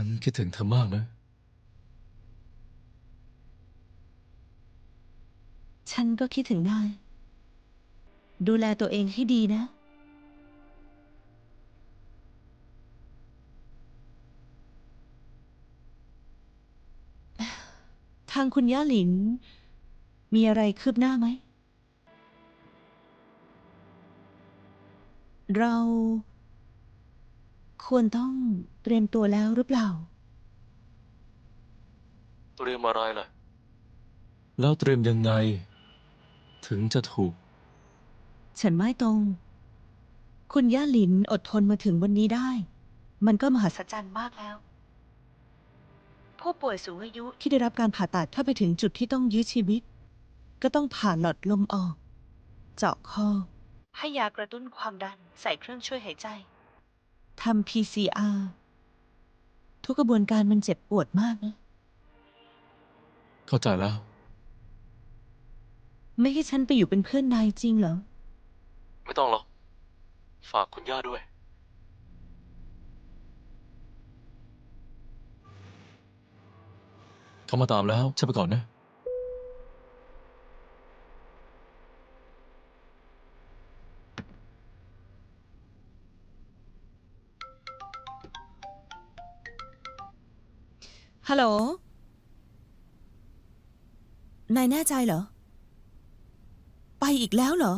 ันคิดถึงเธอมากนะ ฉันก็คิดถึงนาย ดูแลตัวเองให้ดีนะ ทางคุณย่าหลิน มีอะไรคืบหน้าไหม เรา ควรต้องเตรียมตัวแล้วหรือเปล่า เตรียมอะไรล่ะ แล้วเตรียมยังไง ถึงจะถูก ฉันไม่ตรง คุณย่าหลินอดทนมาถึงวันนี้ได้ มันก็มหัศจรรย์มากแล้ว ผู้ป่วยสูงอายุที่ได้รับการผ่าตัดถ้าไปถึงจุดที่ต้องยื้อชีวิต ก็ต้องผ่าหลอดลมออก เจาะคอให้ยากระตุ้นความดันใส่เครื่องช่วยหายใจทำ PCR ทุกกระบวนการมันเจ็บปวดมากนะ เข้าใจแล้ว ไม่ให้ฉันไปอยู่เป็นเพื่อนนายจริงเหรอ ไม่ต้องหรอก ฝากคุณย่าด้วย เขามาตามแล้ว ฉันไปก่อนนะ ฮัลโหล นายแน่ใจเหรอ ไปอีกแล้วเหรอ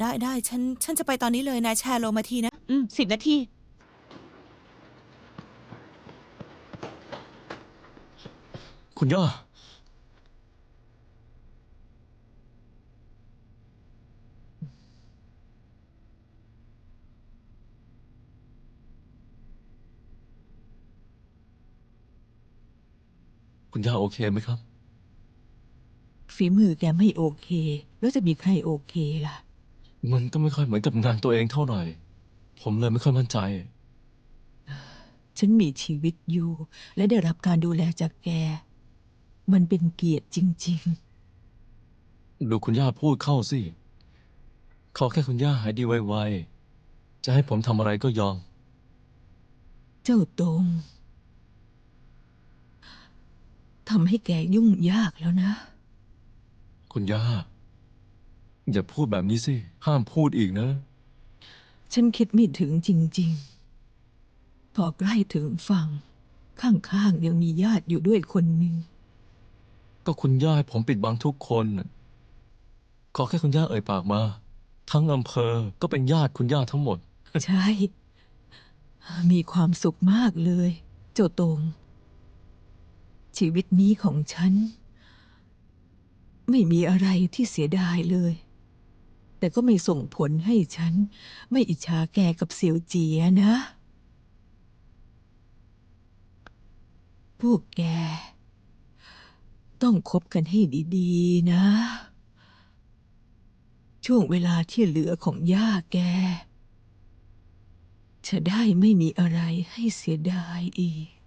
ได้ได้ฉัน ฉันจะไปตอนนี้เลย นายแชร์โลมาทีนะ อืมสิบนาที คุณย่า คุณย่าโอเคไหมครับ ฝีมือแกไม่โอเค แล้วจะมีใครโอเคล่ะ มันก็ไม่ค่อยเหมือนกับงานตัวเองเท่าไหร่ ผมเลยไม่ค่อยมั่นใจ ฉันมีชีวิตอยู่ และได้รับการดูแลจากแก มันเป็นเกียรติจริง ดูคุณย่าพูดเข้าสิ ขอแค่คุณย่าหายดีไวๆ จะให้ผมทำอะไรก็ยอม ๆ เจ้าตรง ทำให้แกยุ่งยากแล้วนะ คุณย่า อย่าพูดแบบนี้สิ ห้ามพูดอีกนะ ฉันคิดไม่ถึงจริง ๆ พอใกล้ถึงฝั่ง ข้างๆยังมีญาติอยู่ด้วยคนหนึ่ง ก็คุณย่าให้ผมปิดบังทุกคนน่ะขอแค่คุณย่าเอ่ยปากมา ทั้งอำเภอก็เป็นญาติคุณย่าทั้งหมด ใช่ มีความสุขมากเลยเจ้าตรง ชีวิตนี้ของฉัน ไม่มีอะไรที่เสียดายเลย แต่ก็ไม่ส่งผลให้ฉัน ไม่อิจฉาแกกับเสียวเจียนะ พวกแก ต้องคบกันให้ดีๆ นะ ช่วงเวลาที่เหลือของย่าแก จะได้ไม่มีอะไรให้เสียดายอีก